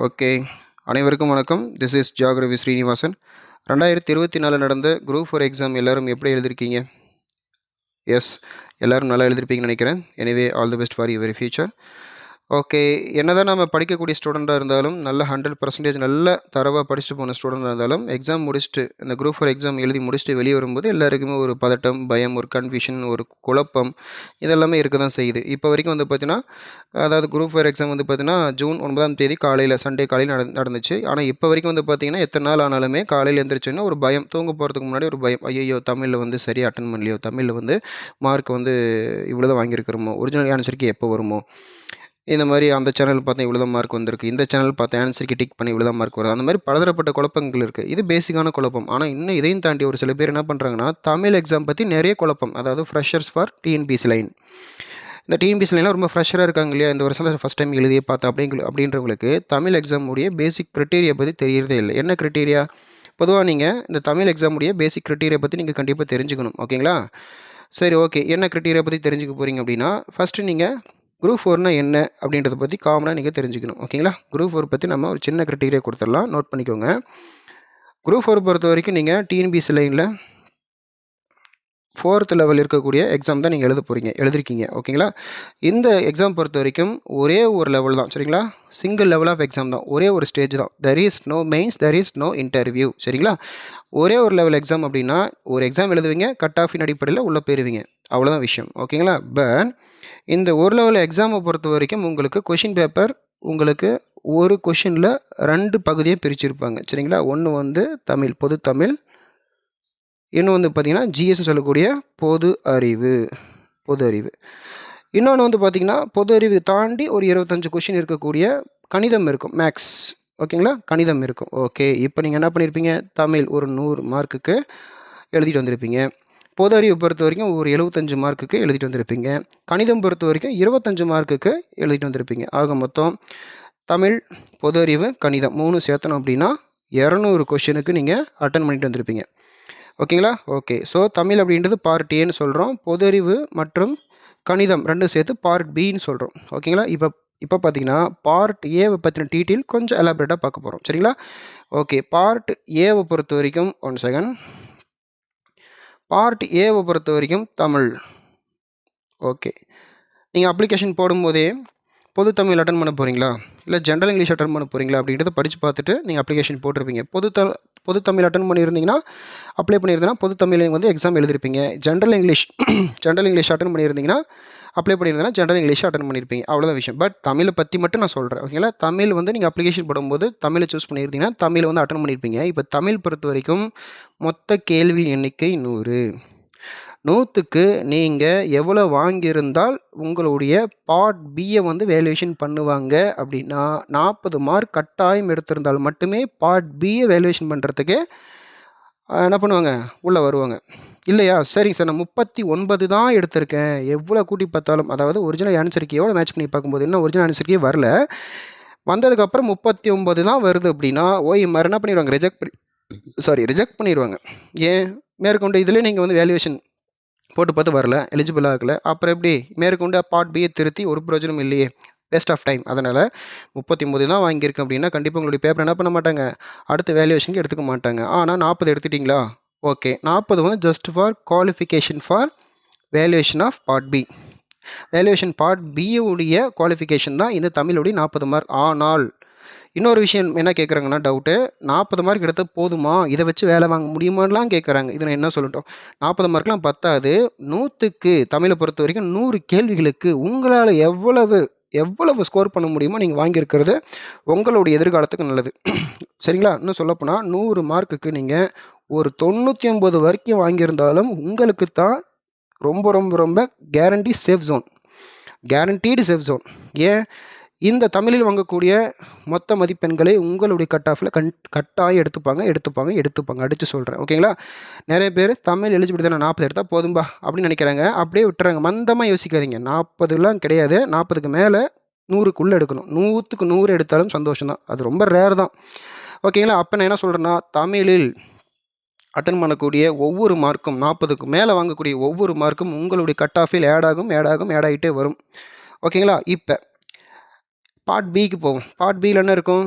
Okay. அனைவருக்கும் வணக்கம். This is geography Srinivasan ரெண்டாயிரத்தி இருபத்தி நாலு நடந்த குரூப் ஃபோர் எக்ஸாம் எல்லோரும் எப்படி எழுதிருக்கீங்க? எஸ் எல்லோரும் நல்லா எழுதிருப்பீங்கன்னு நினைக்கிறேன். Anyway all the best for your future okay. என்னதான் நம்ம படிக்கக்கூடிய ஸ்டூடெண்ட்டாக இருந்தாலும் நல்ல ஹண்ட்ரட் பர்சன்டேஜ் நல்ல தரவாக படிச்சுட்டு போன ஸ்டூடெண்டாக இருந்தாலும் எக்ஸாம் முடிச்சுட்டு இந்த குரூப் ஃபோர் எக்ஸாம் எழுதி முடிச்சுட்டு வெளியே வரும்போது எல்லாருக்குமே ஒரு பதட்டம் பயம் ஒரு கன்ஃபியூஷன் ஒரு குழப்பம் இதெல்லாமே இருக்க தான் செய்யுது. இப்போ வரைக்கும் வந்து பார்த்திங்கன்னா அதாவது குரூப் ஃபோர் எக்ஸாம் வந்து பார்த்தீங்கன்னா ஜூன் ஒன்பதாம் தேதி காலையில் சண்டே காலையில் நட நடந்துச்சு. ஆனால் இப்போ வரைக்கும் வந்து பார்த்தீங்கன்னா எத்தனை நாள் ஆனாலுமே காலையில் எழுந்திரிச்சோன்னா ஒரு பயம் தூங்க போகிறதுக்கு முன்னாடி ஒரு பயம் ஐயோ தமிழில் வந்து சரியாக அட்டன் பண்ணலையோ தமிழில் வந்து மார்க் வந்து இவ்வளோ தான் வாங்கியிருக்கிறோமோ ஒரிஜினல் ஆன்சருக்கு எப்போ வருமோ? இந்த மாதிரி அந்த சேனல் பார்த்தா இவ்வளோ தான் மார்க் வந்திருக்கு. இந்த சேனல் பார்த்து ஆன்சருக்கு டிக் பண்ணி இவ்வளோ தான் மார்க் வருது. அந்த மாதிரி பலதரப்பட்ட குழப்பங்கள் இருக்குது இது பேசிக்கான குழப்பம். ஆனால் இன்னும் இதையும் தாண்டி ஒரு சில பேர் என்ன பண்ணுறாங்கன்னா தமிழ் எக்ஸாம் பற்றி நிறைய குழப்பம். அதாவது ஃப்ரெஷர்ஸ் ஃபார் டிஎன்பிசி லைன் இந்த டிஎன்பிசி லைனில் ரொம்ப ஃப்ரெஷராக இருக்காங்க இல்லையா? இந்த வருஷம் ஃபஸ்ட் டைம் எழுதியே பார்த்தா அப்படிங்க அப்படின்றவங்களுக்கு தமிழ் எக்ஸாம் உடைய பேசிக் க்ரிட்டீரியா பற்றி தெரியறதே இல்லை. என்ன க்ரிட்டீரியா பொதுவாக நீங்கள் இந்த தமிழ் எக்ஸாமுடைய பேசிக் க்ரிட்டீரியா பற்றி நீங்கள் கண்டிப்பாக தெரிஞ்சுக்கணும். ஓகேங்களா? சரி ஓகே என்ன க்ரிட்டீரியா பற்றி தெரிஞ்சுக்க போகிறீங்க அப்படின்னா ஃபஸ்ட்டு நீங்கள் குரூப் ஃபோர்னால் என்ன அப்படின்றத பற்றி காமனாக நீங்கள் தெரிஞ்சுக்கணும். ஓகேங்களா? குரூப் ஃபோர் பற்றி நம்ம ஒரு சின்ன கிரிட்டீரியா கொடுத்துடலாம். நோட் பண்ணிக்கோங்க. குரூப் ஃபோர் பொறுத்த வரைக்கும் நீங்கள் டிஎன்பிசி லைனில் ஃபோர்த் லெவல் இருக்கக்கூடிய எக்ஸாம் தான் நீங்கள் எழுத போகிறீங்க எழுதிருக்கீங்க ஓகேங்களா? இந்த எக்ஸாம் பொறுத்த வரைக்கும் ஒரே ஒரு லெவல் தான் சரிங்களா? சிங்கிள் லெவல் ஆஃப் எக்ஸாம் தான் ஒரே ஒரு ஸ்டேஜ் தான். There is no mains there is no interview சரிங்களா? ஒரே ஒரு லெவல் எக்ஸாம் அப்படின்னா ஒரு எக்ஸாம் எழுதுவீங்க கட் ஆஃபின் அடிப்படையில் உள்ளே போயிருவீங்க. அவ்வளோதான் விஷயம் ஓகேங்களா? பட் இந்த ஒரு லெவல் எக்ஸாமை பொறுத்த வரைக்கும் உங்களுக்கு கொஷின் பேப்பர் உங்களுக்கு ஒரு கொஷினில் ரெண்டு பகுதியை பிரிச்சிருப்பாங்க சரிங்களா? ஒன்று வந்து தமிழ் பொது தமிழ் இன்னும் வந்து பார்த்திங்கன்னா ஜிஎஸ் சொல்லக்கூடிய பொது அறிவு பொது அறிவு. இன்னொன்று வந்து பார்த்திங்கன்னா பொது அறிவு தாண்டி ஒரு இருபத்தஞ்சு கொஷின் இருக்கக்கூடிய கணிதம் இருக்கும். மேக்ஸ் ஓகேங்களா கணிதம் இருக்கும். ஓகே இப்போ நீங்கள் என்ன பண்ணியிருப்பீங்க தமிழ் ஒரு நூறு மார்க்குக்கு எழுதிட்டு வந்திருப்பீங்க. பொது அறிவு பொறுத்த வரைக்கும் ஒரு எழுபத்தஞ்சு மார்க்குக்கு எழுதிட்டு வந்திருப்பீங்க. கணிதம் பொறுத்த வரைக்கும் இருபத்தஞ்சு மார்க்குக்கு எழுதிட்டு வந்திருப்பீங்க. ஆக மொத்தம் தமிழ் பொது அறிவு கணிதம் மூணு சேர்த்தணும் அப்படின்னா இரநூறு கொஷினுக்கு நீங்கள் அட்டன் பண்ணிட்டு வந்திருப்பீங்க. ஓகேங்களா? ஓகே. ஸோ தமிழ் அப்படின்றது பார்ட் ஏன்னு சொல்கிறோம் பொது அறிவு மற்றும் கணிதம் ரெண்டும் சேர்த்து பார்ட் பின்னு சொல்கிறோம் ஓகேங்களா? இப்போ இப்போ பார்த்தீங்கன்னா பார்ட் ஏவை பற்றின டீட்டெயில் கொஞ்சம் எலாபரேட்டாக பார்க்க போகிறோம் சரிங்களா? ஓகே. பார்ட் ஏவை பொறுத்த வரைக்கும் ஒன் செகண்ட் பார்ட் ஏவை பொறுத்த வரைக்கும் தமிழ். ஓகே. நீங்கள் அப்ளிகேஷன் போடும்போதே பொது தமிழ் அட்டன் பண்ண போகிறீங்களா இல்லை ஜென்ரல் இங்கிலீஷ் அட்டன் பண்ண போகிறீங்களா அப்படின்றத படித்து பார்த்துட்டு நீங்கள் அப்ளிகேஷன் போட்டிருப்பீங்க. பொது த பொது தமிழ் அட்டன் பண்ணியிருந்தீங்கன்னா அப்ளை பண்ணியிருந்தீங்கன்னா பொது தமிழ் வந்து exam எழுதிருப்பீங்க. General English general English attend பண்ணியிருந்தீங்கன்னா அப்ளை பண்ணியிருந்தீங்கன்னா ஜென்ரல் இங்கிலீஷ் அட்டன் பண்ணியிருப்பீங்க. அவ்வளோதான் விஷயம். பட் தமிழை பற்றி மட்டும் நான் சொல்கிறேன் ஓகேங்களா தமிழ் வந்து நீங்கள் அப்ளிகேஷன் போடும்போது தமிழை சூஸ் பண்ணியிருந்தீங்கன்னா தமிழ் வந்து அட்டன் பண்ணியிருப்பீங்க. இப்போ தமிழ் பொறுத்த வரைக்கும் மொத்த கேள்வி எண்ணிக்கை நூறு. நூற்றுக்கு நீங்கள் எவ்வளோ வாங்கியிருந்தால் உங்களுடைய பார்ட் பியை வந்து வேல்யூவேஷன் பண்ணுவாங்க அப்படின்னா நாற்பது மார்க் கட்டாயம் எடுத்திருந்தால் மட்டுமே பார்ட் பியை வேல்யூவேஷன் பண்ணுறதுக்கு என்ன பண்ணுவாங்க? உள்ளே வருவாங்க. இல்லையா? சரிங்க சார். நான் முப்பத்தி ஒன்பது தான் எடுத்திருக்கேன். எவ்வளோ கூட்டி பார்த்தாலும் அதாவது ஒரிஜினல் ஆன்சருக்கு மேட்ச் பண்ணி பார்க்கும்போது இன்னும் ஒரிஜினல் ஆன்சருக்கே வரல. வந்ததுக்கப்புறம் முப்பத்தி ஒம்பது தான் வருது அப்படின்னா ஓய் மாதிரி என்ன பண்ணிடுவாங்க ரிஜெக்ட் பண்ணி சாரி ரிஜெக்ட் பண்ணிடுவாங்க ஏன்? மேற்கொண்டு இதில் நீங்கள் வந்து வேல்யூவேஷன் போட்டு பார்த்து வரல எலிஜிபிள் ஆகலை. அப்புறம் எப்படி? மேற்கொண்டு பார்ட் பியை திருத்தி ஒரு பிரயோஜனம் இல்லையே. வேஸ்ட் ஆஃப் டைம் அதனால் முப்பத்தி ஒம்பது தான் வாங்கியிருக்கேன் அப்படின்னா கண்டிப்பாக உங்களுடைய பேப்பர் என்ன பண்ண மாட்டாங்க? அடுத்த வேல்யூவேஷனுக்கு எடுத்துக்க மாட்டாங்க. ஆனால் நாற்பது எடுத்துட்டிங்களா? ஓகே நாற்பது வந்து just for qualification for valuation of part B valuation part பியுடைய qualification தான் இந்த தமிழுடைய நாற்பது மார்க் ஆனால் இன்னொரு விஷயம் என்ன கேட்குறாங்கன்னா டவுட்டு நாற்பது மார்க் எடுத்தால் போதுமா? இதை வச்சு வேலை வாங்க முடியுமான்லாம் கேட்குறாங்க இதை நான் என்ன சொல்லட்டும்? நாற்பது மார்க்லாம் பத்தாது. நூற்றுக்கு தமிழை பொறுத்த வரைக்கும் நூறு கேள்விகளுக்கு உங்களால் எவ்வளவு எவ்வளவு ஸ்கோர் பண்ண முடியுமோ நீங்கள் வாங்கியிருக்கிறது உங்களுடைய எதிர்காலத்துக்கு நல்லது. சரிங்களா? இன்னும் சொல்லப்போனால் நூறு மார்க்குக்கு நீங்கள் ஒரு தொண்ணூற்றி ஒம்பது வரைக்கும் வாங்கியிருந்தாலும் உங்களுக்கு தான் ரொம்ப ரொம்ப ரொம்ப guarantee safe zone guaranteed safe zone ஏன்? இந்த தமிழில் வாங்கக்கூடிய மொத்த மதிப்பெண்களை உங்களுடைய கட் ஆஃபில் கண் கட்டாயம் எடுத்துப்பாங்க எடுத்துப்பாங்க எடுத்துப்பாங்க. அடித்து சொல்கிறேன் ஓகேங்களா நிறைய பேர் தமிழ் எலிஜிபிலிட்டி தானே நாற்பது எடுத்தால் போதும்பா அப்படின்னு நினைக்கிறாங்க. அப்படியே விட்டுறாங்க. மந்தமாக யோசிக்காதீங்க. நாற்பதுலாம் கிடையாது. நாற்பதுக்கு மேலே நூறுக்குள்ளே எடுக்கணும். நூற்றுக்கு நூறு எடுத்தாலும் சந்தோஷம் தான் அது ரொம்ப ரேர் தான். ஓகேங்களா அப்போ நான் என்ன சொல்கிறேன்னா தமிழில் அட்டன் பண்ணக்கூடிய ஒவ்வொரு மார்க்கும் நாற்பதுக்கு மேலே வாங்கக்கூடிய ஒவ்வொரு மார்க்கும் உங்களுடைய கட் ஆஃபில் ஆட் ஆகும் ஆட் ஆகும் ஆட் ஆகிட்டே வரும். ஓகேங்களா இப்போ பார்ட் பிக்கு போவோம். பார்ட் பியில் என்ன இருக்கும்?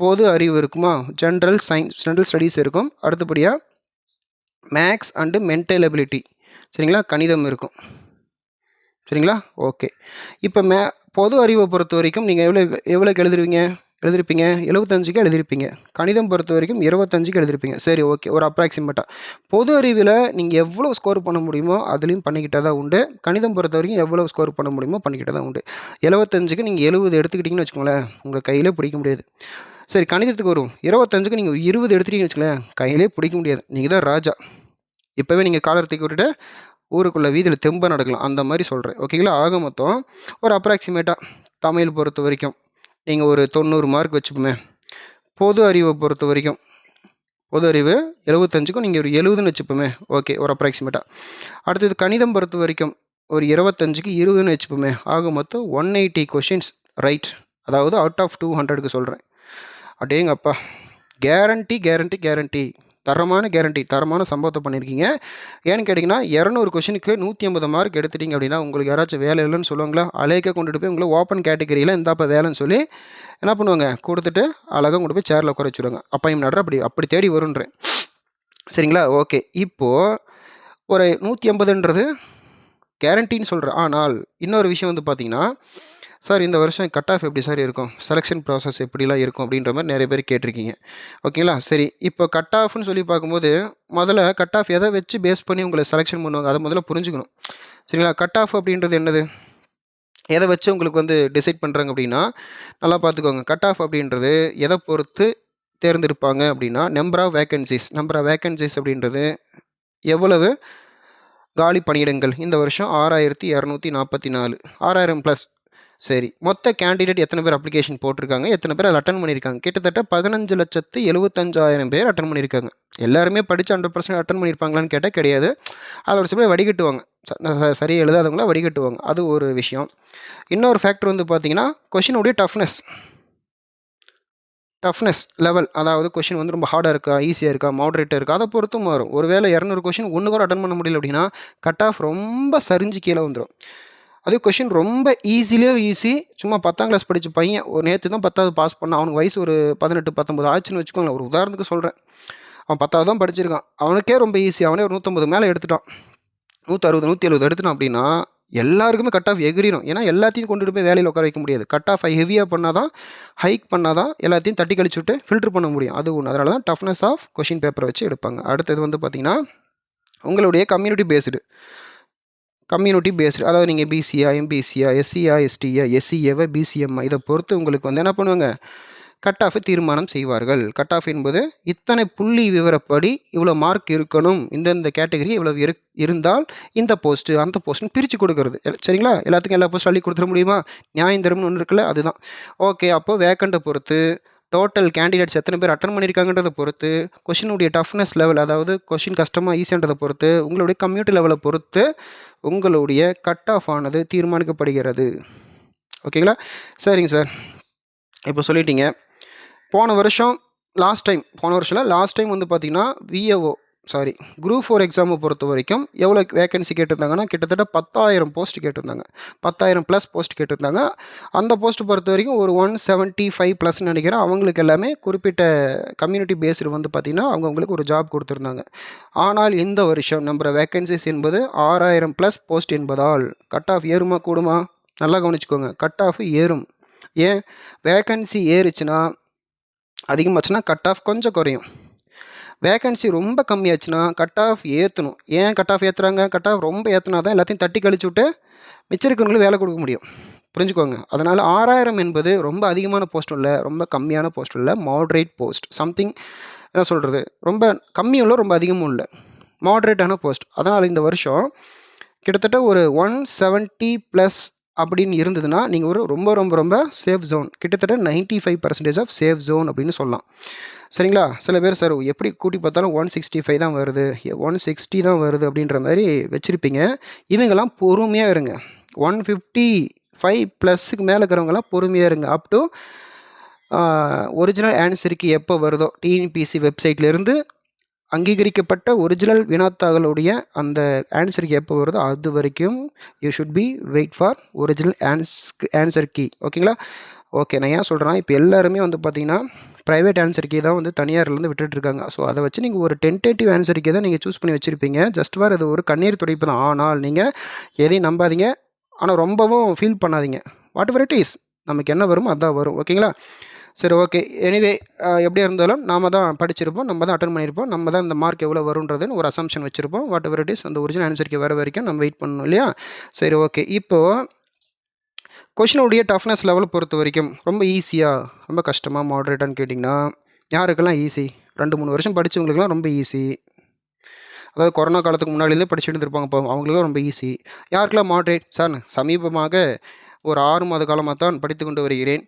பொது அறிவு இருக்குமா? ஜென்ரல் சயின்ஸ் ஜென்ரல் ஸ்டடீஸ் இருக்கும். அடுத்தபடியாக மேக்ஸ் அண்டு மென்டல் எபிலிட்டி சரிங்களா? கணிதம் இருக்கும். சரிங்களா? ஓகே இப்போ மே பொது அறிவை பொறுத்த வரைக்கும் நீங்கள் எவ்வளோ எவ்வளோக்கு எழுதுருவீங்க எழுதிருப்பீங்க. எழுபத்தஞ்சுக்கு எழுதிருப்பீங்க. கணிதம் பொறுத்த வரைக்கும் இருபத்தஞ்சுக்கு எழுதிருப்பீங்க. சரி ஓகே ஒரு அப்ராக்சிமேட்டாக பொது அறிவில் நீங்கள் எவ்வளோ ஸ்கோர் பண்ண முடியுமோ அதுலேயும் பண்ணிக்கிட்டே தான் உண்டு. கணிதம் பொறுத்த வரைக்கும் எவ்வளோ ஸ்கோர் பண்ண முடியுமோ பண்ணிக்கிட்டே தான் உண்டு. எழுபத்தஞ்சுக்கு நீங்கள் எழுபது எடுத்துக்கிட்டிங்கன்னு வச்சுக்கோங்களேன். உங்கள் கையிலே பிடிக்க முடியாது. சரி கணிதத்துக்கு வரும் இருபத்தஞ்சுக்கு நீங்கள் இருபது எடுத்துட்டீங்கன்னு வச்சுக்கோங்களேன். கையிலே பிடிக்க முடியாது. நீங்கள் தான் ராஜா. இப்போவே நீங்கள் காலத்துக்கு விட்டுட்டு ஊருக்குள்ளே வீதியில் தெம்பாக நடக்கலாம். அந்த மாதிரி சொல்கிறேன் ஓகேங்களா ஆக மொத்தம் ஒரு அப்ராக்சிமேட்டாக தமிழ் பொறுத்த வரைக்கும். நீங்கள் ஒரு தொண்ணூறு மார்க் வச்சுப்போமே பொது அறிவை பொறுத்த வரைக்கும் பொது அறிவு எழுபத்தஞ்சுக்கும் நீங்கள் ஒரு எழுபதுன்னு வச்சுப்போமே. ஓகே ஒரு அப்ராக்சிமேட்டாக அடுத்தது கணிதம் பொறுத்த வரைக்கும் ஒரு இருபத்தஞ்சுக்கு இருபதுன்னு வச்சுப்போமே. ஆக மொத்தம் ஒன் எயிட்டி கொஷின்ஸ் ரைட் அதாவது அவுட் ஆஃப் டூ ஹண்ட்ரடுக்கு சொல்கிறேன் அப்படியேங்கப்பா கேரண்டி கேரண்டி கேரண்டி தரமான கேரண்டி தரமான சம்பவத்தை பண்ணியிருக்கீங்க ஏன்னு கேட்டிங்கன்னா இரநூறு கொஷினுக்கு நூற்றி ஐம்பது மார்க் எடுத்துட்டீங்க அப்படின்னா உங்களுக்கு யாராச்சும் வேலை இல்லைன்னு சொல்லுவாங்களா? அலைக்க கொண்டுட்டு போய் உங்களை ஓப்பன் கேட்டகரியில் இந்தாப்பா வேலைன்னு சொல்லி என்ன பண்ணுவாங்க? கொடுத்துட்டு அழகாக கொண்டு போய் சேரில் உட்கார வச்சுருவாங்க. அப்பாயின்மெண்ட் அப்படி அப்படி தேடி வருன்றேன். சரிங்களா? ஓகே இப்போது ஒரு நூற்றி ஐம்பதுன்றது கேரண்டின்னு சொல்கிறேன் ஆனால் இன்னொரு விஷயம் வந்து பார்த்திங்கன்னா சார் இந்த வருஷம் கட் ஆஃப் எப்படி சார் இருக்கும்? செலெக்ஷன் ப்ராசஸ் எப்படிலாம் இருக்கும் அப்படின்ற மாதிரி நிறைய பேர் கேட்டிருக்கீங்க. ஓகேங்களா சரி இப்போ கட் ஆஃப்னு சொல்லி பார்க்கும்போது முதல்ல கட் ஆஃப் எதை வச்சு பேஸ் பண்ணி உங்களை செலெக்ஷன் பண்ணுவாங்க? அதை முதல்ல புரிஞ்சுக்கணும். சரிங்களா? கட் ஆஃப் அப்படின்றது என்னது? எதை வச்சு உங்களுக்கு வந்து டிசைட் பண்ணுறாங்க அப்படின்னா நல்லா பார்த்துக்கோங்க. கட் ஆஃப் அப்படின்றது எதை பொறுத்து தேர்ந்தெடுப்பாங்க அப்படின்னா number of vacancies number of vacancies அப்படின்றது எவ்வளவு? காலி பணியிடங்கள். இந்த வருஷம் ஆறாயிரத்தி இரநூத்தி நாற்பத்தி நாலு. ஆறாயிரம் ப்ளஸ் சரி. மொத்த கேண்டிடேட் எத்தனை பேர் அப்ளிகேஷன் போட்டிருக்காங்க? எத்தனை பேர் அதை அட்டன் பண்ணியிருக்காங்க? கிட்டத்தட்ட பதினஞ்சு லட்சத்து எழுபத்தஞ்சாயிரம் பேர் அட்டன் பண்ணியிருக்காங்க. எல்லாருமே படித்து ஹண்ட்ரட் பர்சன்ட் அட்டன் பண்ணியிருப்பாங்களான்னு கேட்டால் கிடையாது. அதில் ஒரு சில பேர் வடிகட்டுவாங்க. ச- ச- எழுதாதவங்கள வடிகட்டுவாங்க. அது ஒரு விஷயம். இன்னொரு ஃபேக்டர் வந்து பார்த்தீங்கன்னா கொஷினுடைய டஃப்னஸ் டஃப்னஸ் லெவல் அதாவது கொஷின் வந்து ரொம்ப ஹார்டாக இருக்கா? ஈஸியாக இருக்கா? மாடரேட்டாக இருக்கா? அதை பொறுத்தும் வரும் ஒருவேளை இரநூறு கொஷின் ஒன்று கூட அட்டன் பண்ண முடியல அப்படின்னா கட் ஆஃப் ரொம்ப சரிஞ்சு கீழே வந்துடும் அதே கொஷின் ரொம்ப ஈஸிலேயே ஈஸி சும்மா பத்தாம் கிளாஸ் படித்த பையன் ஒரு நேற்று தான் பத்தாவது பாஸ் பண்ணான். அவனுக்கு வயசு ஒரு பதினெட்டு பத்தொம்பது ஆச்சுன்னு வச்சுக்கோங்களேன். ஒரு உதாரணத்துக்கு சொல்கிறேன் அவன் பத்தாவது தான் படிச்சிருக்கான். அவனுக்கே ரொம்ப ஈஸி அவனே ஒரு நூற்றம்பது மேலே எடுத்துட்டான். நூற்றி அறுபது நூற்றி எழுபது எடுத்துட்டான் அப்படின்னா எல்லாருக்குமே கட் ஆஃப் எகிரிடும் ஏன்னா எல்லாத்தையும் கொண்டுட்டு போய் வேலையில் உட்கார வைக்க முடியாது. கட் ஆஃப் ஹெவியாக பண்ணால் தான் ஹைக் பண்ணால் தான் எல்லாத்தையும் தட்டி கழிச்சு விட்டு ஃபில்டர் பண்ண முடியும். அது ஒன்று அதனால தான் டஃப்னஸ் ஆஃப் கொஷின் பேப்பரை வச்சு எடுப்பாங்க. அடுத்தது வந்து பார்த்திங்கன்னா உங்களுடைய கம்யூனிட்டி பேஸ்டு கம்யூனிட்டி பேஸ்டு அதாவது நீங்கள் பிசியா எம்பிசியா எஸ்சியா எஸ்டியா எஸ்சிஏவை பிசிஎம்ஐ இதை பொறுத்து உங்களுக்கு வந்து என்ன பண்ணுவாங்க? கட் ஆஃப் தீர்மானம் செய்வார்கள். கட் ஆஃப் என்பது இத்தனை புள்ளி விவரப்படி இவ்வளோ மார்க் இருக்கணும். இந்தந்த கேட்டகரி இவ்வளோ இரு இருந்தால் இந்த போஸ்ட்டு அந்த போஸ்ட்னு பிரித்து கொடுக்கறது. சரிங்களா? எல்லாத்துக்கும் எல்லா போஸ்ட்டும் அள்ளி கொடுத்துட முடியுமா? நியாயந்தரம்னு ஒன்று இருக்குல்ல அதுதான். ஓகே அப்போ வேக்கண்ட்டை பொறுத்து டோட்டல் கேண்டிடேட்ஸ் எத்தனை பேர் அட்டன் பண்ணியிருக்காங்கன்றதை பொறுத்து கொஷினுடைய டஃப்னஸ் லெவல் அதாவது கொஷின் கஷ்டமாக ஈஸின்றதை பொறுத்து உங்களுடைய கம்யூனிட்டி லெவலை பொறுத்து உங்களுடைய கட் ஆஃப் ஆனது தீர்மானிக்கப்படுகிறது. ஓகேங்களா சரிங்க சார் இப்போ சொல்லிட்டீங்க. போன வருஷம் லாஸ்ட் டைம் போன வருஷம் லாஸ்ட் டைம் வந்து பார்த்தீங்கன்னா விஏஓ சாரி குரூப் ஃபோர் எக்ஸாமை பொறுத்த வரைக்கும் எவ்வளோ வேகன்சி கேட்டிருந்தாங்கன்னா கிட்டத்தட்ட பத்தாயிரம் போஸ்ட் கேட்டிருந்தாங்க. பத்தாயிரம் ப்ளஸ் போஸ்ட் கேட்டிருந்தாங்க. அந்த போஸ்ட் பொறுத்த வரைக்கும் ஒரு ஒன் செவன்ட்டி ஃபைவ் ப்ளஸ்னு நினைக்கிறேன். அவங்களுக்கு எல்லாமே குறிப்பிட்ட கம்யூனிட்டி பேஸ்டு வந்து பார்த்திங்கன்னா அவங்கவுங்களுக்கு ஒரு ஜாப் கொடுத்துருந்தாங்க. ஆனால் இந்த வருஷம் நம்புற வேகன்சிஸ் என்பது ஆறாயிரம் ப்ளஸ் போஸ்ட் என்பதால் கட் ஆஃப் ஏறுமா கூடுமா? நல்லா கவனிச்சுக்கோங்க. கட் ஆஃப் ஏறும். ஏன்? வேகன்சி ஏறுச்சுன்னா அதிகமாச்சுன்னா கட் ஆஃப் கொஞ்சம் குறையும். வேகன்சி ரொம்ப கம்மியாச்சுன்னா கட் ஆஃப் ஏற்றணும் ஏன் கட் ஆஃப் ஏற்றுறாங்க கட் ஆஃப் ரொம்ப ஏற்றுனா தான் எல்லாத்தையும் தட்டி கழிச்சு விட்டு மிச்சம் இருக்கிறவங்களுக்கு வேலை கொடுக்க முடியும். புரிஞ்சுக்கோங்க. அதனால் ஆறாயிரம் என்பது ரொம்ப அதிகமான போஸ்ட் இல்லை ரொம்ப கம்மியான போஸ்ட் இல்லை மாட்ரேட் போஸ்ட் சம்திங் என்ன சொல்கிறது ரொம்ப கம்மியும் இல்லை ரொம்ப அதிகமும் இல்லை. மாட்ரேட்டான போஸ்ட் அதனால் இந்த வருஷம் கிட்டத்தட்ட ஒரு ஒன் செவன்ட்டி ப்ளஸ் அப்படின்னு இருந்ததுன்னா நீங்கள் ஒரு ரொம்ப ரொம்ப ரொம்ப சேஃப் ஜோன் கிட்டத்தட்ட 95% five percentage of safe zone அப்படின்னு சொல்லலாம். சரிங்களா? சில பேர் சார் எப்படி கூட்டி பார்த்தாலும் ஒன் சிக்ஸ்டி ஃபைவ் தான் வருது. ஒன் சிக்ஸ்டி தான் வருது அப்படின்ற மாதிரி வச்சுருப்பீங்க. இவங்கெல்லாம் பொறுமையாக இருங்க. ஒன் ஃபிஃப்டி ஃபைவ் ப்ளஸ்ஸுக்கு மேலே இருக்கிறவங்கலாம் பொறுமையாக இருங்க. அப் டு ஒரிஜினல் ஆன்சருக்கு எப்போ வருதோ டிஎன்பிசி வெப்சைட்லேருந்து அங்கீகரிக்கப்பட்ட ஒரிஜினல் வினாத்தாகளுடைய அந்த ஆன்சருக்கு எப்போ வருதோ அது வரைக்கும் you should be wait for original ஆன்ஸ் answer key ஓகேங்களா ஓகே நான் ஏன் சொல்கிறேன்னா இப்போ எல்லாருமே வந்து பார்த்திங்கன்னா ப்ரைவேட் ஆன்சர் கீ தான் வந்து தனியார்லேருந்து விட்டுட்டுருக்காங்க. ஸோ அதை வச்சு நீங்கள் ஒரு டென்டேட்டிவ் ஆன்சர் கீ தான் நீங்கள் சூஸ் பண்ணி வச்சுருப்பீங்க. ஜஸ்ட் வார் அது ஒரு கண்ணீர் துடைப்பு தான். ஆனால் நீங்கள் எதையும் நம்பாதீங்க. ஆனால் ரொம்பவும் ஃபீல் பண்ணாதீங்க. வாட் எவர் இட் இஸ் நமக்கு என்ன வருமோ அதான் வரும். ஓகேங்களா சரி ஓகே எனிவே எப்படியா இருந்தாலும் நாம தான் படிச்சிருப்போம் நம்ம தான் அட்டன் பண்ணியிருப்போம் நம்ம தான் இந்த மார்க் எவ்வளோ வருன்றதுன்னு ஒரு அசம்ஷன் வச்சுருப்போம். வாட் எவர் இட் இஸ் அந்த ஒரிஜினல் ஆன்சருக்கு வர வரைக்கும் நம்ம வெயிட் பண்ணணும் இல்லையா? சரி ஓகே இப்போது கொஷினுடைய டஃப்னஸ் லெவலை பொறுத்த வரைக்கும் ரொம்ப ஈஸியாக ரொம்ப கஷ்டமாக மாடரேட்டான்னு கேட்டிங்கன்னா யாருக்கெல்லாம் ஈஸி ரெண்டு மூணு வருஷம் படித்தவங்களுக்குலாம் ரொம்ப ஈஸி அதாவது கொரோனா காலத்துக்கு முன்னாடிலேருந்தே படிச்சுட்டு இருந்திருப்பாங்க இப்போ அவங்களுக்கும் ரொம்ப ஈஸி யாருக்கெல்லாம் மாட்ரேட் சார் சமீபமாக ஒரு ஆறு மாத காலமாக தான் படித்து கொண்டு வருகிறேன்.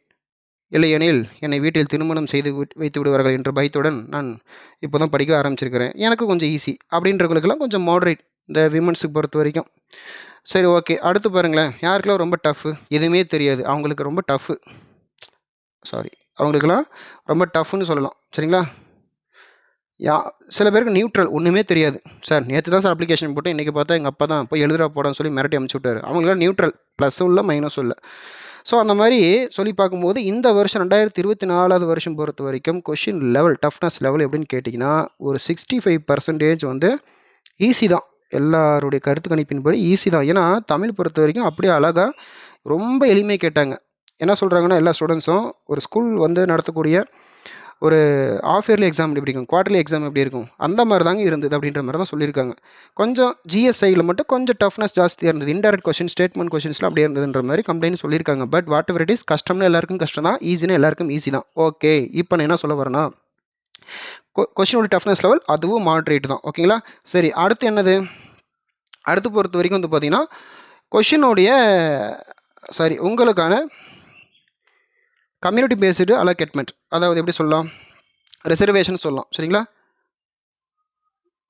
இல்லையெனில் என்னை வீட்டில் திருமணம் செய்து வைத்து விடுவார்கள் என்ற பயத்துடன் நான் இப்போ தான் படிக்க ஆரம்பிச்சிருக்கிறேன். எனக்கு கொஞ்சம் ஈஸி அப்படின்றவங்களுக்கெல்லாம் கொஞ்சம் மாடரேட் இந்த விமன்ஸுக்கு பொறுத்த வரைக்கும். சரி ஓகே. அடுத்து பாருங்களேன். யாருக்கெல்லாம் ரொம்ப டஃப்பு எதுவுமே தெரியாது. அவங்களுக்கு ரொம்ப டஃப்பு சாரி அவங்களுக்கெல்லாம் ரொம்ப டஃப்னு சொல்லலாம். சரிங்களா? யா சில பேருக்கு நியூட்ரல் ஒன்றுமே தெரியாது. சார் நேற்று தான் சார் அப்ளிகேஷன் போட்டு இன்றைக்கி பார்த்தா எங்கள் அப்பா தான் போய் எழுதுறா போடான்னு சொல்லி மிரட்டி அமுச்சு விட்டார் அவங்களாம் நியூட்ரல் ப்ளஸ்ஸும் இல்லை மைனஸும் இல்லை. ஸோ அந்த மாதிரி சொல்லி பார்க்கும்போது இந்த வருஷம் ரெண்டாயிரத்தி இருபத்தி நாலாவது வருஷம் பொறுத்த வரைக்கும் கொஷின் லெவல் டஃப்னஸ் லெவல் எப்படின்னு கேட்டிங்கன்னா ஒரு சிக்ஸ்டி ஃபைவ் பர்சன்டேஜ் வந்து ஈஸி தான். எல்லாருடைய கருத்து கணிப்பின்படி ஈஸி தான். ஏன்னா தமிழ் பொறுத்த வரைக்கும் அப்படியே அழகாக ரொம்ப எளிமையாக கேட்டாங்க. என்ன சொல்கிறாங்கன்னா எல்லா ஸ்டூடெண்ட்ஸும் ஒரு ஸ்கூல் வந்து நடத்தக்கூடிய ஒரு ஆஃப் இயர்லி எக்ஸாம் எப்படி இருக்கும் குவார்டர்லி எக்ஸாம் எப்படி இருக்கும் அந்த மாதிரி தாங்க இருந்தது அப்படின்ற மாதிரி தான் சொல்லியிருக்காங்க. கொஞ்சம் ஜிஎஸ்ஐயில் மட்டும் கொஞ்சம் டஃப்னஸ் ஜாஸ்தியாக இருந்தது. இன்டெரக்ட் கொஷின் ஸ்டேட்மெண்ட் கொஷின்ஸ்லாம் அப்படியே இருந்ததுன்ற மாதிரி கம்ப்ளைண்ட் சொல்லியிருக்காங்க. But whatever it is கஷ்டம்னு எல்லாருக்கும் கஷ்டம் தான் ஈஸினா எல்லாருக்கும் ஈஸி தான். ஓகே இப்போ நான் என்ன சொல்ல வரேன்னா கொஷினோட டஃப்னஸ் லெவல் அதுவும் மாட்ரேட் தான். ஓகேங்களா சரி அடுத்து என்னது? அடுத்து பொறுத்த வரைக்கும் வந்து பார்த்தீங்கன்னா கொஷினுடைய சாரி உங்களுக்கான கம்யூனிட்டி பேஸ்டு அலோகேட்மெண்ட் அதாவது எப்படி சொல்லலாம்? ரிசர்வேஷன் சொல்லலாம். சரிங்களா?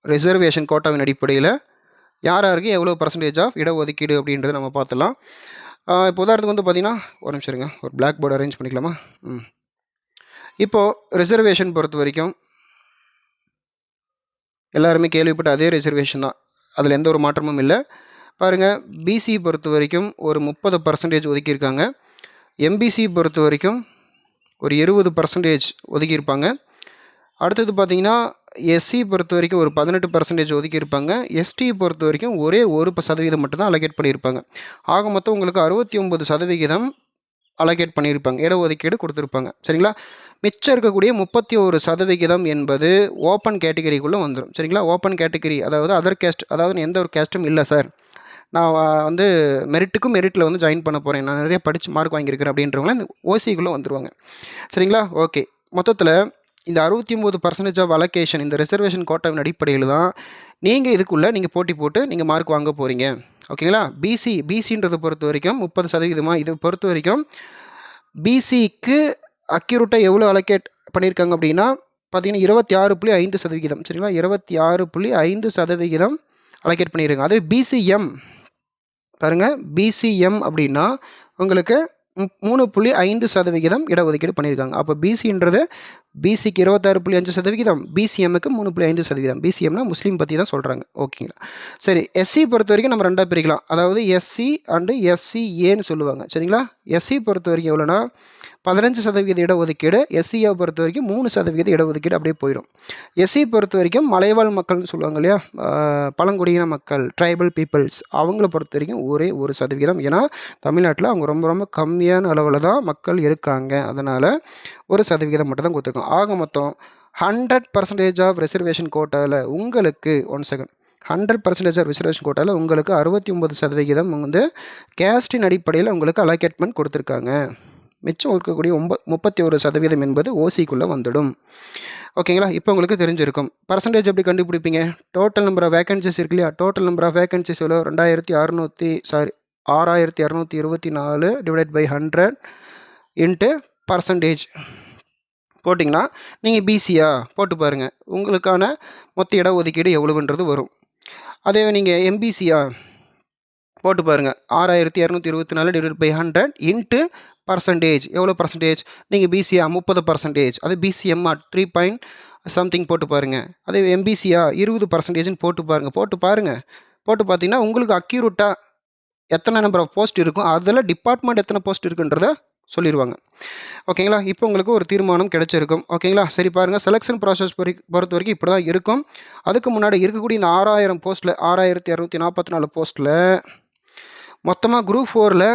ரிசர்வேஷன் கோட்டாவின் அடிப்படையில் யார் யாருக்கு எவ்வளோ பர்சன்டேஜ் ஆஃப் இடஒதுக்கீடு அப்படின்றத நம்ம பார்த்துலாம் இப்போ உதாரணத்துக்கு வந்து பார்த்தீங்கன்னா ஒரு நிமிஷம் இருங்க. ஒரு பிளாக் போர்டு அரேஞ்ச் பண்ணிக்கலாமா? ம். இப்போது ரிசர்வேஷன் பொறுத்த வரைக்கும் எல்லாருமே கேள்விப்பட்ட அதே ரிசர்வேஷன் தான். அதில் எந்த ஒரு மாற்றமும் இல்லை. பாருங்கள் பிசி பொறுத்த வரைக்கும் ஒரு முப்பது பர்சன்டேஜ் ஒதுக்கியிருக்காங்க. எம்பிசி பொறுத்த வரைக்கும் ஒரு இருபது பர்சன்டேஜ் ஒதுக்கியிருப்பாங்க. அடுத்தது பார்த்தீங்கன்னா எஸ்சி பொறுத்த வரைக்கும் ஒரு பதினெட்டு பர்சன்டேஜ் ஒதுக்கியிருப்பாங்க. எஸ்டி பொறுத்த வரைக்கும் ஒரே ஒரு சதவீதம் மட்டும்தான் அலோகேட் பண்ணியிருப்பாங்க. ஆக மொத்தம் உங்களுக்கு அறுபத்தி ஒம்பது சதவிகிதம் அலோகேட் பண்ணியிருப்பாங்க. இடஒதுக்கீடு கொடுத்துருப்பாங்க. சரிங்களா? மிச்சம் இருக்கக்கூடிய முப்பத்தி ஒரு சதவிகிதம் என்பது ஓப்பன் கேட்டகரிக்குள்ளே வந்துடும் சரிங்களா? ஓப்பன் கேட்டகரி அதாவது அதர் கேஸ்ட் அதாவது எந்த ஒரு கேஸ்ட்டும் இல்லை சார் நான் வந்து மெரிட்டுக்கும் மெரிட்டில் வந்து ஜாயின் பண்ண போகிறேன் நான் நிறைய படித்து மார்க் வாங்கியிருக்கிறேன் அப்படின்றவங்க இந்த ஓசிக்குள்ளே வந்துடுவாங்க சரிங்களா? ஓகே மொத்தத்தில் இந்த அறுபத்தி ஒம்பது பர்சன்டேஜ் ஆஃப் அலோகேஷன் இந்த ரிசர்வேஷன் கோட்டாவின் அடிப்படையில் தான் நீங்கள் இதுக்குள்ளே நீங்கள் போட்டி போட்டு நீங்கள் மார்க் வாங்க போகிறீங்க ஓகேங்களா பிசி பிசின்றதை பொறுத்த வரைக்கும் முப்பது சதவீதமாக இதை பொறுத்த வரைக்கும் பிசிக்கு அக்யூரேட்டாக எவ்வளோ அலோகேட் பண்ணியிருக்காங்க அப்படின்னா பார்த்தீங்கன்னா இருபத்தி ஆறு புள்ளி ஐந்து சதவிகிதம். சரிங்களா? இருபத்தி ஆறு புள்ளி ஐந்து சதவிகிதம் அலோகேட் பண்ணியிருக்காங்க. அதே பிசிஎம் பாருங்கள் பிசிஎம் அப்படின்னா உங்களுக்கு மூணு புள்ளி ஐந்து சதவிகிதம் இடஒதுக்கீடு பண்ணியிருக்காங்க. அப்போ பிசின்றது பிசிக்கு இருபத்தாறு புள்ளி அஞ்சு சதவிகிதம் பிசிஎம்முக்கு மூணு புள்ளி ஐந்து சதவீதம் பிசிஎம்னா முஸ்லீம் பற்றி தான் சொல்கிறாங்க ஓகேங்களா சரி எஸ்சி பொறுத்த வரைக்கும் நம்ம ரெண்டாக பிரிக்கலாம். அதாவது எஸ்சி அண்டு எஸ்சிஏன்னு சொல்லுவாங்க. சரிங்களா? எஸ்சி பொறுத்த வரைக்கும் எவ்வளோனா பதினஞ்சு சதவீத இடஒதுக்கீடு எஸ்சியை பொறுத்த வரைக்கும் மூணு சதவீத இடஒதுக்கீடு அப்படியே போயிடும். எஸ்சி பொறுத்த வரைக்கும் மலைவாழ் மக்கள்னு சொல்லுவாங்க இல்லையா? பழங்குடியின மக்கள் ட்ரைபல் பீப்புள்ஸ் அவங்கள பொறுத்த வரைக்கும் ஒரே ஒரு சதவீதம். ஏன்னா தமிழ்நாட்டில் அவங்க ரொம்ப ரொம்ப கம்மியான அளவில் தான் மக்கள் இருக்காங்க. அதனால் ஒரு சதவீதம் மட்டும் தான் கொடுத்துருக்கோம் ஆக மொத்தம் ஹண்ட்ரட் பர்சன்டேஜ் ஆஃப் ரிசர்வேஷன் கோட்டாவில் உங்களுக்கு one second hundred percentage of reservation கோட்டாவில் உங்களுக்கு அறுபத்தி ஒம்பது சதவிகிதம் வந்து கேஸ்டின் அடிப்படையில் உங்களுக்கு அலோகேட்மெண்ட் கொடுத்துருக்காங்க. மிச்சம் இருக்கக்கூடிய ஒம்ப முப்பத்தி ஒரு சதவீதம் என்பது ஓசிக்குள்ளே வந்துடும். ஓகேங்களா? இப்போ உங்களுக்கு தெரிஞ்சிருக்கும். பர்சன்டேஜ் எப்படி கண்டுபிடிப்பீங்க? டோட்டல் நம்பர் ஆஃப் வேகன்சிஸ் இருக்கு இல்லையா? டோட்டல் நம்பர் ஆஃப் வேகன்சிஸ் எவ்வளோ? ரெண்டாயிரத்தி அறநூற்றி சாரி ஆறாயிரத்தி இரநூத்தி இருபத்தி நாலு divide by hundred into percentage போட்டிங்கன்னா நீங்கள் பிசியா போட்டு பாருங்கள் உங்களுக்கான மொத்த இட ஒதுக்கீடு எவ்வளவுன்றது வரும். அதே நீங்கள் எம்பிசியா போட்டு பாருங்கள் ஆறாயிரத்தி இரநூத்தி இருபத்தி நாலு divide by hundred into percentage எவ்வளோ பர்சன்டேஜ் நீங்கள் பிசியா முப்பது பர்சன்டேஜ் அது பிசிஎம்ஆ த்ரீ பாயிண்ட் சம்திங் போட்டு பாருங்கள் அதே எம்பிசியா இருபது பர்சன்டேஜ்னு போட்டு பாருங்கள் போட்டு பாருங்கள் போட்டு பார்த்தீங்கன்னா உங்களுக்கு அக்யூரேட்டாக எத்தனை நம்பர் ஆஃப் போஸ்ட் இருக்கும் அதில் டிபார்ட்மெண்ட் எத்தனை போஸ்ட் இருக்குன்றத சொல்லிடுவாங்க ஓகேங்களா இப்போ உங்களுக்கு ஒரு தீர்மானம் கிடைச்சிருக்கும். ஓகேங்களா சரி பாருங்கள் செலெக்ஷன் ப்ராசஸ் பொறுத்த வரைக்கும் இப்படி தான் இருக்கும். அதுக்கு முன்னாடி இருக்கக்கூடிய இந்த ஆறாயிரம் போஸ்ட்டில் ஆறாயிரத்தி இரநூத்தி நாற்பத்தி நாலு போஸ்ட்டில் மொத்தமாக குரூப் ஃபோரில்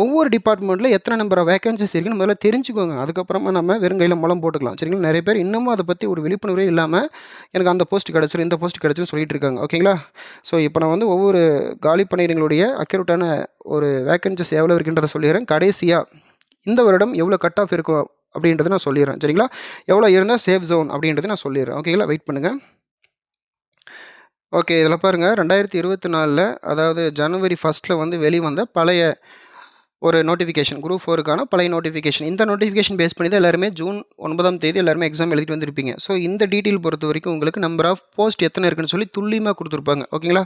ஒவ்வொரு டிபார்ட்மெண்ட்டில் எத்தனை நம்பர் வேகன்சிஸ் இருக்குன்னு முதல்ல தெரிஞ்சுக்கோங்க. அதுக்கப்புறமா நம்ம வெறுங்கையில் மூலம் போட்டுக்கலாம். சரிங்களா? நிறைய பேர் இன்னமும் அதை பற்றி ஒரு விழிப்புணர்வே இல்லாமல் எனக்கு அந்த போஸ்ட் கிடச்சிரு இந்த போஸ்ட் கிடச்சிரும் சொல்லிட்டு இருக்காங்க. ஓகேங்களா ஸோ இப்போ நான் வந்து ஒவ்வொரு காலி பணியிடங்களுடைய அக்யூரேட்டான ஒரு வேகன்சிஸ் எவ்வளோ இருக்குன்றதை சொல்லிடுறேன். கடைசியாக இந்த வருடம் எவ்வளோ கட் ஆஃப் இருக்கும் அப்படின்றத நான் சொல்லிடுறேன். சரிங்களா? எவ்வளோ இருந்தால் சேஃப் ஜோன் அப்படின்றத நான் சொல்லிடுறேன். ஓகேங்களா வெயிட் பண்ணுங்கள் ஓகே இதில் பாருங்கள் ரெண்டாயிரத்தி இருபத்தி நாலில் அதாவது ஜனவரி ஃபஸ்ட்டில் வந்து வெளிவந்த பழைய ஒரு நோட்டிஃபிகேஷன் குரூப் ஃபோருக்கான பழைய நோட்டிஃபிகேஷன் இந்த நோட்டிஃபிகேஷன் பேஸ் பண்ணி தான் எல்லாருமே ஜூன் ஒன்பதாம் தேதி எல்லாருமே எக்ஸாம் எழுதிட்டு வந்திருப்பீங்க. ஸோ இந்த டீட்டெயில் பொறுத்த வரைக்கும் உங்களுக்கு நம்பர் ஆஃப் போஸ்ட் எத்தனை இருக்குன்னு சொல்லி துல்லியமாக கொடுத்துருப்பாங்க. ஓகேங்களா?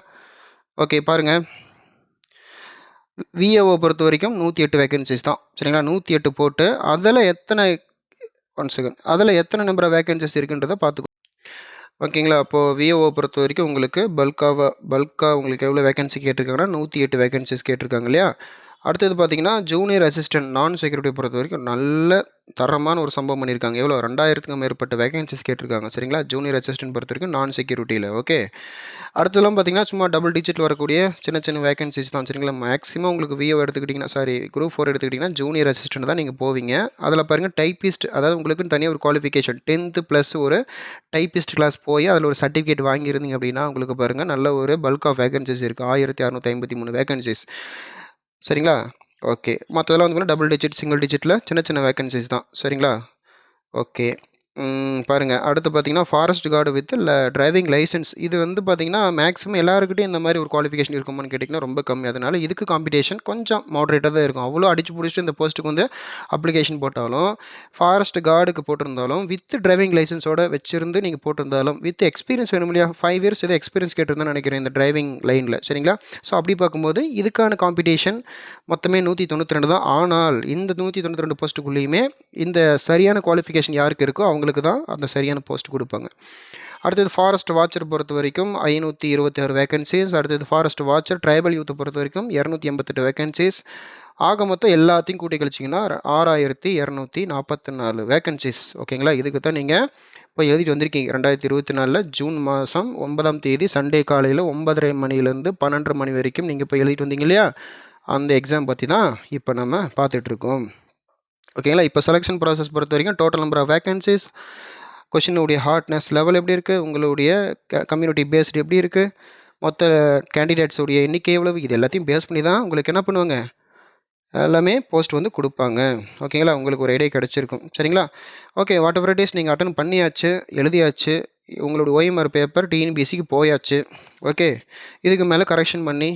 ஓகே பாருங்கள் விஏஓ பொறுத்த வரைக்கும் நூற்றி எட்டு வேகன்சிஸ் தான். சரிங்களா? நூற்றி எட்டு போட்டு அதில் எத்தனை ஒன் செகண்ட் அதில் எத்தனை நம்பர் ஆஃப் வேகன்சிஸ் இருக்குன்றதை பார்த்துக்கோ ஓகேங்களா? அப்போது விஓஓ பொறுத்த வரைக்கும் உங்களுக்கு பல்காக பல்காக உங்களுக்கு எவ்வளோ வேகன்சி கேட்டிருக்காங்கன்னா நூற்றி எட்டு வேகன்சிஸ் கேட்டிருக்காங்க இல்லையா? அடுத்தது பார்த்தீங்கன்னா ஜூனியர் அசிஸ்டன்ட் நான் செக்யூரிட்டி பொறுத்த வரைக்கும் நல்ல தரமான ஒரு சம்பவம் பண்ணியிருக்காங்க. எவ்வளோ ரெண்டாயிரத்துக்கும் மேற்பட்ட வேகன்சிஸ் கேட்டிருக்காங்க. சரிங்களா? ஜூனியர் அசிஸ்டன்ட் பொறுத்த வரைக்கும் நான் செக்யூரிட்டியில் ஓகே அடுத்ததெல்லாம் பார்த்தீங்கன்னா சும்மா டபுள் டிஜிட் வரக்கூடிய சின்ன சின்ன வேகன்சிஸ் தான். சரிங்களா? மேக்ஸிமம் உங்களுக்கு விஓ எடுத்துக்கிட்டிங்கன்னா சாரி குரூப் ஃபோர் எடுத்துக்கிட்டிங்கன்னா ஜூனியர் அசிஸ்டன்ட் தான் நீங்கள் போவீங்க. அதில் பாருங்கள் டைப்பிஸ்ட் அதாவது உங்களுக்குன்னு தனியாக ஒரு குவாலிஃபிகேஷன் டென்த்து ப்ளஸ் ஒரு டைப்பிஸ்ட் கிளாஸ் போய் அதில் ஒரு சர்டிஃபிகேட் வாங்கியிருந்தீங்க அப்படின்னா உங்களுக்கு பாருங்கள் நல்ல ஒரு பல்க் ஆஃப் வேகன்சிஸ் இருக்குது ஆயிரத்தி அறநூற்றி ஐம்பத்தி மூணு வேகன்சிஸ் சரிங்களா? ஓகே. மற்றதெல்லாம் வந்து டபுள் டிஜிட் சிங்கிள் டிஜிட்டில் சின்ன சின்ன வேக்கன்சிஸ் தான். சரிங்களா? ஓகே. பாருங்கள் அடுத்து பார்த்தீங்கன்னா ஃபாரஸ்ட் கார்டு வித் இல்லை டிரைவிங் லைசன்ஸ் இது வந்து பார்த்தீங்கன்னா மேக்ஸிமம் எல்லாருக்கிட்டையும் இந்த மாதிரி ஒரு குவாலிஃபிகேஷன் இருக்குமான்னு கேட்டிங்கன்னா ரொம்ப கம்மி. அதனால் இதுக்கு காம்படிஷன் கொஞ்சம் மாடரேட்டாக தான் இருக்கும். அவ்வளோ அடிச்சு பிடிச்சிட்டு இந்த போஸ்ட்டுக்கு வந்து அப்ளிகேஷன் போட்டாலும் ஃபாரஸ்ட் கார்டுக்கு போட்டிருந்தாலும் வித் டிரைவிங் லைசன்ஸோட வச்சிருந்து நீங்கள் போட்டிருந்தாலும் வித் எக்ஸ்பீரியன்ஸ் வேணும் இல்லையா? ஃபைவ் இயர்ஸ் ஏதோ எக்ஸ்பீரியன்ஸ் கேட்டிருந்தேன் நினைக்கிறேன் இந்த டிரைவிங் லைனில் சரிங்களா? ஸோ அப்படி பார்க்கும்போது இதுக்கான காம்படிஷன் மொத்தமே நூற்றி தொண்ணூற்றி ரெண்டு தான். ஆனால் இந்த நூற்றி தொண்ணூற்றி ரெண்டு போஸ்ட்டுக்குள்ளேயுமே இந்த சரியான குவாலிஃபிகேஷன் யாருக்கு இருக்கோ அவங்க அவங்களுக்கு தான் அந்த சரியான போஸ்ட் கொடுப்பாங்க. அடுத்தது ஃபாரஸ்ட் வாட்சர் பொறுத்த வரைக்கும் ஐநூற்றி இருபத்தி ஆறு வேகன்சிஸ் அடுத்தது ஃபாரஸ்ட் வாட்சர் ட்ரைபல் யூத்தை பொறுத்த வரைக்கும் இரநூத்தி எண்பத்தெட்டு வேகன்சிஸ் ஆக மொத்தம் எல்லாத்தையும் கூட்டி கழிச்சிங்கன்னா ஆறாயிரத்தி இரநூத்தி நாற்பத்தி நாலு வேகன்சிஸ் ஓகேங்களா இதுக்கு தான் நீங்கள் இப்போ எழுதிட்டு வந்திருக்கீங்க. ரெண்டாயிரத்தி இருபத்தி நாலில் ஜூன் மாதம் ஒன்பதாம் தேதி சண்டே காலையில் ஒன்பதரை மணிலேருந்து பன்னெண்டரை மணி வரைக்கும் நீங்கள் இப்போ எழுதிட்டு வந்தீங்க இல்லையா? அந்த எக்ஸாம் பற்றி தான் இப்போ நம்ம பார்த்துட்ருக்கோம் ஓகேங்களா இப்போ செலெக்ஷன் ப்ராசஸ் பொறுத்த வரைக்கும் டோட்டல் நம்பர் ஆஃப் வேகன்சிஸ் கொஷினுடைய ஹார்ட்னஸ் லெவல் எப்படி இருக்குது உங்களுடைய க கம்யூனிட்டி பேஸ்டு எப்படி இருக்குது மொத்த கேண்டிடேட்ஸுடைய எண்ணிக்கை எவ்வளவு இது எல்லாத்தையும் பேஸ் பண்ணி தான் உங்களுக்கு என்ன பண்ணுவாங்க? எல்லாமே போஸ்ட் வந்து கொடுப்பாங்க. ஓகேங்களா உங்களுக்கு ஒரு ஐடியா கிடச்சிருக்கும். சரிங்களா? ஓகே வாட் எவர் டேஸ் நீங்கள் அட்டன் பண்ணியாச்சு எழுதியாச்சு உங்களோட ஓஎம்ஆர் பேப்பர் டிஎன்பிசிக்கு போயாச்சு. ஓகே இதுக்கு மேலே கரெக்ஷன் பண்ணி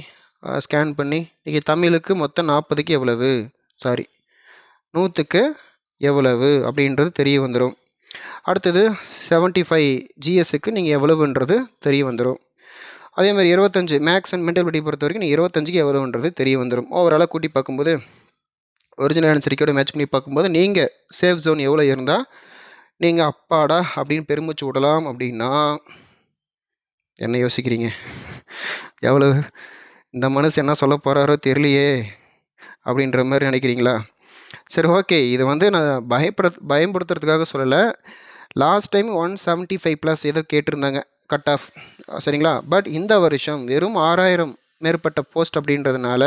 ஸ்கேன் பண்ணி நீங்கள் தமிழுக்கு மொத்தம் நாற்பதுக்கு எவ்வளவு? சாரி நூற்றுக்கு எவ்வளவு அப்படின்றது தெரிய வந்துடும் அடுத்தது செவன்ட்டி ஃபைவ் ஜிஎஸ்ஸுக்கு நீங்கள் எவ்வளவுன்றது தெரிய வந்துடும் அதே மாதிரி இருபத்தஞ்சு மேக்ஸ் அண்ட் மென்டபிலிட்டி பொறுத்த வரைக்கும் நீங்கள் இருபத்தஞ்சுக்கு எவ்வளோன்றது தெரிய வந்துடும் ஓவராலாக கூட்டி பார்க்கும்போது ஒரிஜினல் ஆன்சரிக்கோட மேட்ச் பண்ணி பார்க்கும்போது நீங்கள் சேஃப் ஜோன் எவ்வளோ இருந்தால் நீங்கள் அப்பாடா அப்படின்னு பெருமிச்சு விடலாம் அப்படின்னா என்ன யோசிக்கிறீங்க? எவ்வளோ இந்த மனசு என்ன சொல்ல போகிறாரோ தெரியலையே அப்படின்ற மாதிரி நினைக்கிறீங்களா? சரி ஓகே இது வந்து நான் பயப்பட பயன்படுத்துறதுக்காக சொல்லலை. Last time one seventy five plus ஏதோ கேட்டிருந்தாங்க கட் ஆஃப் சரிங்களா? பட் இந்த வருஷம் வெறும் ஆறாயிரம் மேற்பட்ட போஸ்ட் அப்படின்றதுனால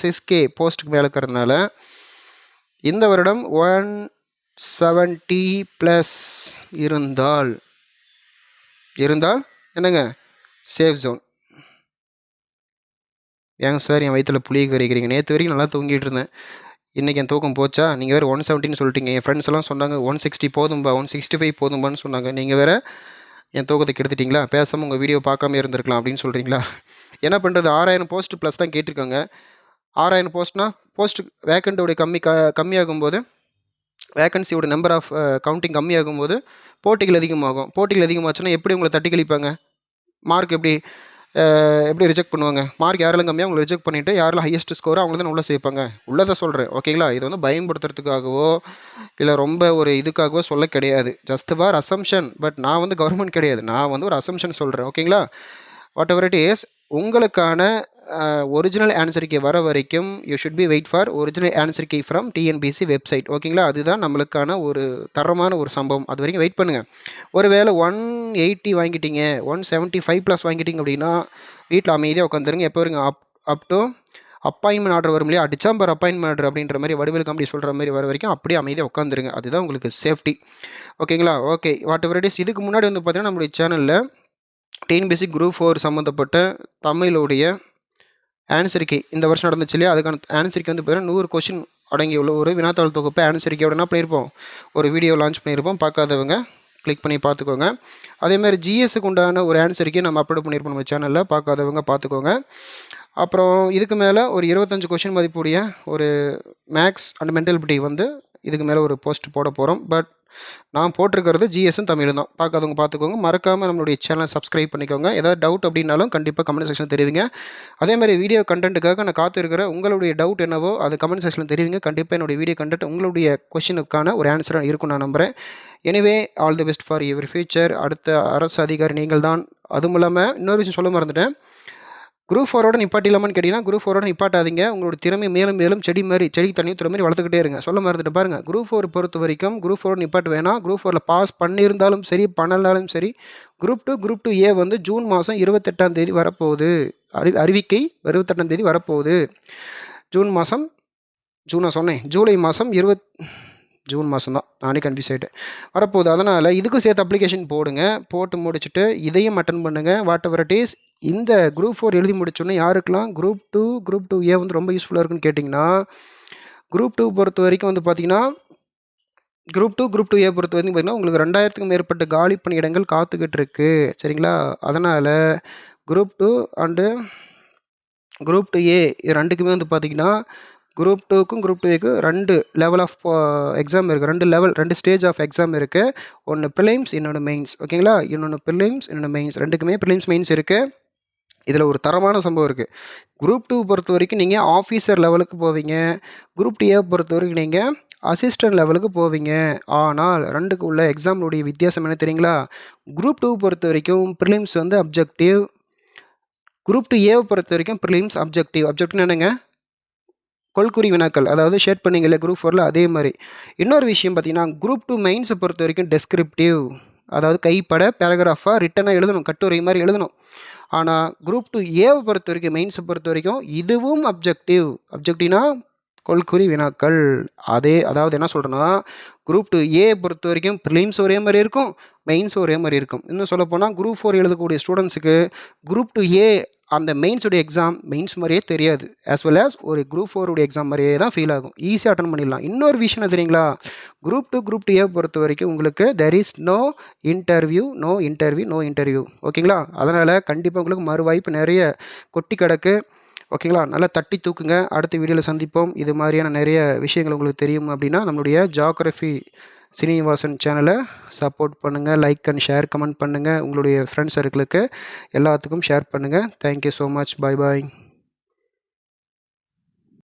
சிஸ்கே போஸ்ட்டுக்கு மேலே இருக்கிறதுனால இந்த வருடம் ஒன் செவன்ட்டி ப்ளஸ் இருந்தால் இருந்தால் என்னங்க? சேஃப் ஜோன் ஏங்க சார் என் வயிற்றில் புளிய கறிக்கிறீங்க நேற்று வரைக்கும் நல்லா தூங்கிட்டு இருந்தேன். இன்றைக்கி என் தூக்கம் போச்சா? நீங்கள் வேறு ஒன் செவன்ட்டின்னு சொல்லிட்டீங்க. என் ஃப்ரெண்ட்ஸ் எல்லாம் சொன்னாங்க ஒன் சிக்ஸ்டி போதும்பா ஒன் சிக்ஸ்டி ஃபைவ் போதும்பான்னு சொன்னாங்க. நீங்கள் வேறு என் தூக்கத்தை கெடுத்துட்டிங்களா? பேசாமல் உங்கள் வீடியோ பார்க்காம இருந்திருக்கலாம் அப்படின்னு சொல்கிறீங்களா என்ன பண்ணுறது ஆறாயிரம் போஸ்ட் ப்ளஸ் தான் கேட்டிருக்காங்க. ஆறாயிரம் போஸ்ட்னா போஸ்ட் வேக்கண்ட்டோடைய கம்மி க கம்மியாகும்போது வேக்கன்சியோட நம்பர் ஆஃப் கவுண்டிங் கம்மியாகும்போது போட்டிகள் அதிகமாகும். போட்டிகள் அதிகமாச்சுன்னா எப்படி உங்களை தட்டி கழிப்பாங்க மார்க் எப்படி? எப்படி ரிஜெக்ட் பண்ணுவாங்க? மார்க் யாரெல்லாம் கம்மியாக அவங்களை ரிஜெக்ட் பண்ணிவிட்டு யாரெல்லாம் ஹையஸ்ட் ஸ்கோர் அவங்கள தான் உள்ளே சேர்ப்பாங்க? உள்ளதை சொல்கிறேன் ஓகேங்களா இது வந்து பயன்படுத்துறதுக்காகவோ இல்லை ரொம்ப ஒரு இதுக்காகவோ சொல்ல கிடையாது. ஜஸ்ட் ஃபார் அசம்ஷன் பட் நான் வந்து கவர்மெண்ட் கிடையாது. நான் வந்து ஒரு அசம்ஷன் சொல்கிறேன் ஓகேங்களா வாட் எவர் இட் இஸ் உங்களுக்கான ஒரிஜினல் ஆன்சர் வர வரைக்கும் you should be wait for original answer key from TNPSC website ஓகேங்களா அதுதான் நம்மளுக்கான ஒரு தரமான ஒரு சம்பவம். அது வரைக்கும் வெயிட் பண்ணுங்கள் ஒருவேளை ஒன் எயிட்டி வாங்கிட்டீங்க ஒன் செவன்ட்டி ஃபைவ் ப்ளஸ் வாங்கிட்டீங்க அப்படின்னா வீட்டில் அமைதியாக உட்காந்துருங்க எப்போ வருங்க? Up up to appointment order வரும் இல்லையா? டிசம்பர் அப்பாயின்மெண்ட் ஆர்டர் அப்படின்ற மாதிரி வடிவேல் கம்பெனி சொல்கிற மாதிரி வர வரைக்கும் அப்படியே அமைதியாக உட்காந்துருங்க அதுதான் உங்களுக்கு சேஃப்டி ஓகேங்களா okay whatever it is இதுக்கு முன்னாடி வந்து பார்த்தீங்கன்னா நம்மளுடைய சேனலில் டிஎன்பிசி குரூப் ஃபோர் சம்மந்தப்பட்ட தமிழுடைய ஆன்சர் கே இந்த வருஷம் நடந்துச்சு இல்லையா? அதுக்கான ஆன்சர் கே வந்து பார்த்தீங்கன்னா நூறு கொஷின் அடங்கி உள்ள ஒரு வினாத்தாள் தொகுப்பு ஆன்சர் கேவோட என்ன பண்ணியிருப்போம்? ஒரு வீடியோ லான்ச் பண்ணியிருப்போம். பார்க்காதவங்க கிளிக் பண்ணி பார்த்துக்கோங்க. அதேமாதிரி ஜிஎஸ்க்கு உண்டான ஒரு ஆன்சருக்கே நம்ம அப்லோட் பண்ணியிருப்போம் நம்ம சேனலில் பார்க்காதவங்க பார்த்துக்கோங்க. அப்புறம் இதுக்கு மேலே ஒரு இருபத்தஞ்சு கொஷின் மதிப்புடைய ஒரு மேக்ஸ் அண்ட் மென்டலிபிட்டி வந்து இதுக்கு மேலே ஒரு போஸ்ட் போட போகிறோம் பட் நான் போட்டிருக்கிறது ஜிஎஸும் தமிழும் தான். பார்க்காதவங்க பார்த்துக்கோங்க. மறக்காமல் நம்மளுடைய சேனலை சப்ஸ்கிரைப் பண்ணிக்கோங்க. ஏதாவது டவுட் அப்படின்னாலும் கண்டிப்பாக கமெண்ட் செக்ஷன் தெரிவிங்க. அதே மாதிரி வீடியோ கண்டென்ட்டுக்காக நான் காத்திருக்கிறேன் உங்களுடைய டவுட் என்னவோ அது கமெண்ட் செக்ஷனில் தெரிவிங்க. கண்டிப்பாக என்னுடைய வீடியோ கண்டென்ட் உங்களுடைய கொஷினுக்கான ஒரு ஆன்சராக இருக்கும் நான் நம்புகிறேன் anyway all the best for your future அடுத்த அரசு அதிகாரி நீங்கள் தான் அதுவும் இல்லாமல் இன்னொரு விஷயம் சொல்ல மறந்துட்டேன். குரூப் ஃபோரோட நிப்பாட்டிலாமான்னு கேட்டிங்கன்னா குரூப் ஃபோரோட நிப்பாட்டாதீங்க. உங்களோட திறமை மேலும் மேலும் செடி மாதிரி செடி தண்ணி துறை மாதிரி வளர்த்துக்கிட்டே இருங்க. சொல்ல மறந்துட்டு பாருங்கள் குரூப் ஃபோர் பொறுத்த வரைக்கும் குரூப் ஃபோர் நிப்பாட்டு வேணாம். குரூப் ஃபோரில் பாஸ் பண்ணியிருந்தாலும் சரி பண்ணலனாலும் சரி group two group two A வந்து ஜூன் மாதம் இருபத்தெட்டாம் தேதி வரப்போகுது. அறி அறிவிக்கை இருபத்தெட்டாம் தேதி வரப்போகுது. ஜூன் மாதம் ஜூனாக சொன்னேன். ஜூலை மாதம் இருபத் ஜூன் மாதம் தான் நானே கன்ஃபியூஸ் ஆகிட்டேன் வரப்போகுது. அதனால் இதுக்கும் சேர்த்து அப்ளிகேஷன் போடுங்க. போட்டு முடிச்சுட்டு இதையும் அட்டன் பண்ணுங்கள் வாட் எவர் இட் இஸ் இந்த குரூப் ஃபோர் எழுதி முடிச்சோன்னே யாருக்கெல்லாம்? Group two group two A வந்து ரொம்ப யூஸ்ஃபுல்லாக இருக்குன்னு கேட்டிங்கன்னா குரூப் டூ பொறுத்த வரைக்கும் வந்து பார்த்திங்கன்னா group two group two A பொறுத்த வரைக்கும் பார்த்திங்கன்னா உங்களுக்கு ரெண்டாயிரத்துக்கும் மேற்பட்ட காலி பணியிடங்கள் காத்துக்கிட்டு இருக்கு. சரிங்களா? அதனால் group two and group two A இது ரெண்டுக்குமே வந்து பார்த்திங்கன்னா குரூப் டூக்கும் குரூப் டூ ஏக்கு ரெண்டு லெவல் ஆஃப் எக்ஸாம் இருக்குது ரெண்டு லெவல் ரெண்டு ஸ்டேஜ் ஆஃப் எக்ஸாம் இருக்குது ஒன்று ப்ரிலிம்ஸ் இன்னொன்று மெயின்ஸ் ஓகேங்களா இன்னொன்று ப்ரிலிம்ஸ் இன்னொன்று மெயின்ஸ் ரெண்டுக்குமே ப்ரிலிம்ஸ் மெயின்ஸ் இருக்குது இதில் ஒரு தரமான சம்பவம் இருக்குது குரூப் டூ பொறுத்த வரைக்கும் நீங்கள் ஆஃபீஸர் லெவலுக்கு போவீங்க. குரூப் டூ பொறுத்த வரைக்கும் நீங்கள் அசிஸ்டன்ட் லெவலுக்கு போவீங்க. ஆனால் ரெண்டுக்கு உள்ள எக்ஸாமினுடைய வித்தியாசம் என்ன தெரியுங்களா? குரூப் டூ பொறுத்த வரைக்கும் ப்ரிலிம்ஸ் வந்து அப்ஜெக்டிவ் குரூப் டூ ஏவை பொறுத்த வரைக்கும் ப்ரிலிம்ஸ் அப்ஜெக்டிவ் அப்ஜெக்டிவ் என்னங்க? கொள்குறி வினாக்கள். அதாவது ஷேட் பண்ணிங்கல்ல குரூப் ஃபோரில் அதே மாதிரி. இன்னொரு விஷயம் பார்த்தீங்கன்னா குரூப் டூ மெயின்ஸை பொறுத்த வரைக்கும் டெஸ்கிரிப்டிவ் அதாவது கைப்பட பேராகிராஃபாக ரிட்டனாக எழுதணும். கட்டுரை மாதிரி எழுதணும். ஆனால் குரூப் டூ ஏவை பொறுத்த வரைக்கும் மெயின்ஸை பொறுத்த வரைக்கும் இதுவும் அப்ஜெக்டிவ் அப்ஜெக்டிவ்னா கொள்குறி வினாக்கள். அதே அதாவது என்ன சொல்கிறேன்னா குரூப் டூ ஏ பொறுத்த வரைக்கும் ப்ரிலிம்ஸ் ஒரே மாதிரி இருக்கும் மெயின்ஸ் ஒரே மாதிரி இருக்கும். இன்னும் சொல்லப்போனால் குரூப் ஃபோர் எழுதக்கூடிய ஸ்டூடெண்ட்ஸுக்கு குரூப் டூ ஏ அந்த மெயின்ஸுடைய எக்ஸாம் மெயின்ஸ் மாதிரியே தெரியாது. ஆஸ் வெல் ஆஸ் ஒரு குரூப் ஃபோருடைய எக்ஸாம் மாதிரியே தான் ஃபீல் ஆகும். ஈஸியாக அட்டன் பண்ணிடலாம். இன்னொரு விஷயம் தெரியுங்களா? Group two group two A பொறுத்த வரைக்கும் உங்களுக்கு there is no interview no interview no interview ஓகேங்களா? அதனால் கண்டிப்பாக உங்களுக்கு மறுவாய்ப்பு நிறைய கொட்டி கிடக்கு. ஓகேங்களா? நல்லா தட்டி தூக்குங்க. அடுத்த வீடியோவில் சந்திப்போம். இது மாதிரியான நிறைய விஷயங்கள் உங்களுக்கு தெரியும் அப்படின்னா நம்மளுடைய ஜாகிரஃபி சீனிவாசன் சேனலை சப்போர்ட் பண்ணுங்கள் லைக் அண்ட் ஷேர் கமெண்ட் பண்ணுங்கள் உங்களுடைய ஃப்ரெண்ட்ஸ் சர்க்கிளுக்கு எல்லாத்துக்கும் ஷேர் பண்ணுங்கள் thank you so much bye bye